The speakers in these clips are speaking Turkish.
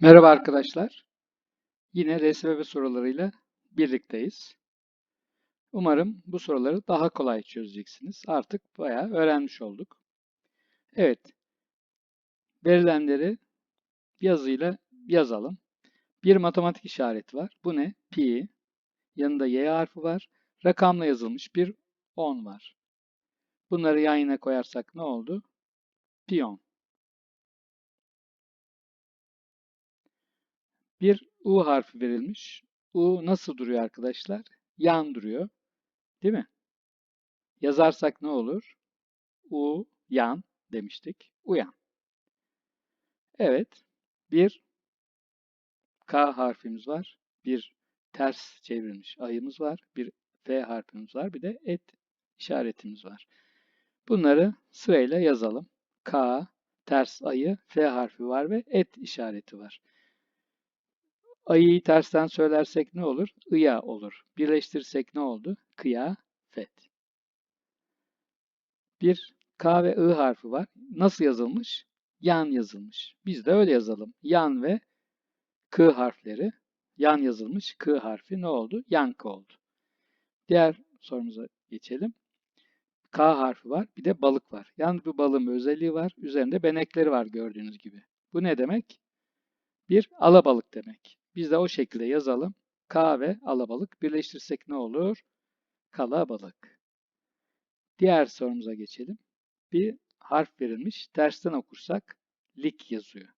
Merhaba arkadaşlar. Yine RSVP sorularıyla birlikteyiz. Umarım bu soruları daha kolay çözeceksiniz. Artık bayağı öğrenmiş olduk. Evet. Verilenleri yazıyla yazalım. Bir matematik işareti var. Bu ne? Pi. Yanında y harfi var. Rakamla yazılmış bir 10 var. Bunları yan yana koyarsak ne oldu? Piyon. Bir U harfi verilmiş. U nasıl duruyor arkadaşlar? Yan duruyor. Değil mi? Yazarsak ne olur? U, yan demiştik. Uyan. Evet. Bir K harfimiz var. Bir ters çevrilmiş ayımız var. Bir F harfimiz var. Bir de et işaretimiz var. Bunları sırayla yazalım. K, ters ayı, F harfi var ve et işareti var. Ayıyı tersten söylersek ne olur? Iya olur. Birleştirirsek ne oldu? Kıya, fet. Bir K ve I harfi var. Nasıl yazılmış? Yan yazılmış. Biz de öyle yazalım. Yan ve K harfleri. Yan yazılmış K harfi ne oldu? Yankı oldu. Diğer sorumuza geçelim. K harfi var. Bir de balık var. Yani bu balığın bir özelliği var. Üzerinde benekleri var gördüğünüz gibi. Bu ne demek? Bir alabalık demek. Biz de o şekilde yazalım. K ve alabalık birleştirsek ne olur? Kalabalık. Diğer sorumuza geçelim. Bir harf verilmiş. Tersten okursak lik yazıyor.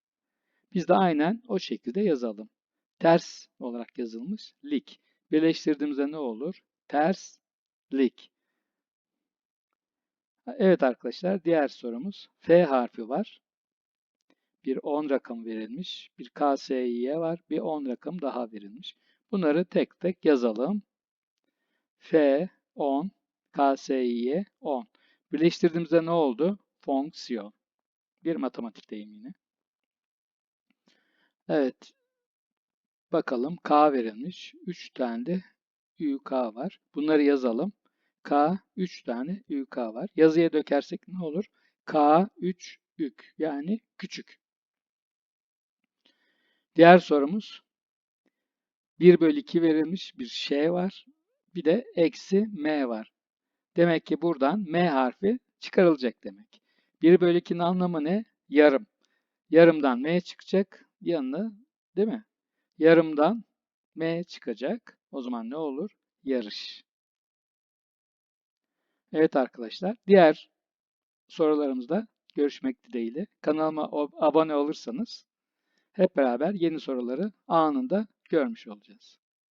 Biz de aynen o şekilde yazalım. Ters olarak yazılmış lik. Birleştirdiğimizde ne olur? Ters lik. Evet arkadaşlar diğer sorumuz. F harfi var. Bir 10 rakam verilmiş. Bir KSİ'ye var. Bir 10 rakam daha verilmiş. Bunları tek tek yazalım. F 10 KSİ'ye 10. Birleştirdiğimizde ne oldu? Fonksiyon. Bir matematik deyimini. Evet. Bakalım K verilmiş. 3 tane de UK var. Bunları yazalım. K 3 tane UK var. Yazıya dökersek ne olur? K 3 ük yani küçük. Diğer sorumuz 1 bölü 2 verilmiş bir şey var. Bir de eksi m var. Demek ki buradan m harfi çıkarılacak demek. 1 bölü 2'nin anlamı ne? Yarım. Yarımdan m çıkacak. Yanına değil mi? Yarımdan m çıkacak. O zaman ne olur? Yarış. Evet arkadaşlar. Diğer sorularımızda görüşmek dileğiyle. Kanalıma abone olursanız hep beraber yeni soruları anında görmüş olacağız.